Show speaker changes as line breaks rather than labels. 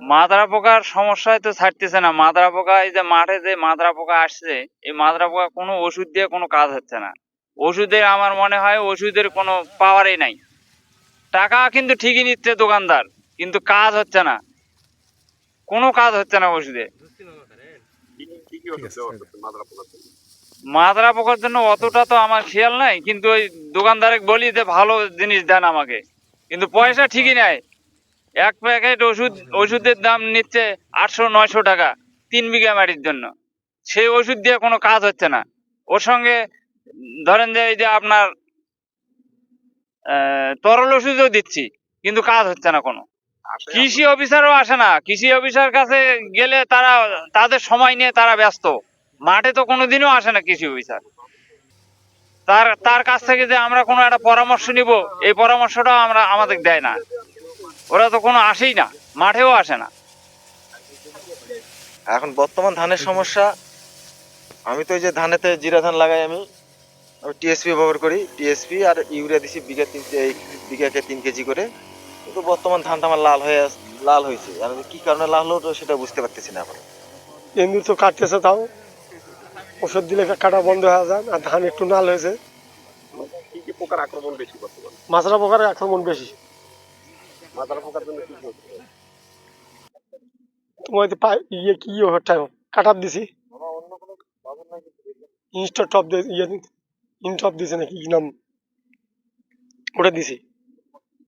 মাদ্রা পোকার সমস্যায় তো ছাড়তেছে না। মাদ্রা পোকা এই যে মাঠে যে মাদ্রা পোকা আসছে এই মাদ্রা পোকা কোনো ওষুধ দিয়ে কোনো কাজ হচ্ছে না। ওষুধের আমার মনে হয় ওষুধের কোনো পাওয়ারই নাই। টাকা কিন্তু ঠিকই নিচ্ছে দোকানদার কিন্তু কাজ হচ্ছে না। কোনো কাজ হচ্ছে না ওষুধে?
মাদ্রা পোকার জন্য
অতটা তো আমার খেয়াল নাই কিন্তু ওই দোকানদারে বলি যে ভালো জিনিস দেন আমাকে। কিন্তু পয়সা ঠিকই নেয়। এক প্যাকেট ওষুধ ওষুধের দাম নিচ্ছে আটশো নয়শো টাকা তিন বিঘা মাটির জন্য। সেই ওষুধ দিয়ে কোনো কাজ হচ্ছে না। ওর সঙ্গে ধরেন যে এই যে আপনার তরল ওষুধও দিচ্ছি কিন্তু কাজ হচ্ছে না কোনো। কৃষি অফিসারও আসে না। কৃষি অফিসার কাছে গেলে তারা তাদের সময় নিয়ে তারা ব্যস্ত। মাঠে তো কোনোদিনও আসে না কৃষি অফিসার। তার তার কাছ থেকে যে আমরা কোনো একটা পরামর্শ নিব এই পরামর্শটাও আমরা আমাদের দেয় না। ওরা তো কোনো আসেই না মাঠেও আসে না।
এখন বর্তমান ধানের সমস্যা আমি তো এই যে ধানেতে জিরা ধান লাগাই আমি আমি টিএসপি ব্যবহার করি টিএসপি আর ইউরিয়া দিছি বিঘা তিন এই বিঘাকে তিন কেজি করে। কিন্তু বর্তমান ধানটা আমার লাল হয়ে লাল হয়েছে। আর কি কারণে লাল হলো তো সেটা বুঝতে পারতেছি না এখন।
এমনি তো কাটতেছে তাও। ওষুধ দিলে কাটা বন্ধ হয়ে যায় আর ধান একটু নাল হয়েছে।
কি কি পোকার আক্রমণ বেশি বর্তমানে?
মাছরা পোকার আক্রমণ বেশি।
মাদ্রা পোকার জন্য কি কি
তোমার ইয়ে কি কাট আপ দিছি। ইনস্টা টপ দিয়ে ইয়ে ইনস্টপ দিছে নাকি কি নাম? ওটা দিছি।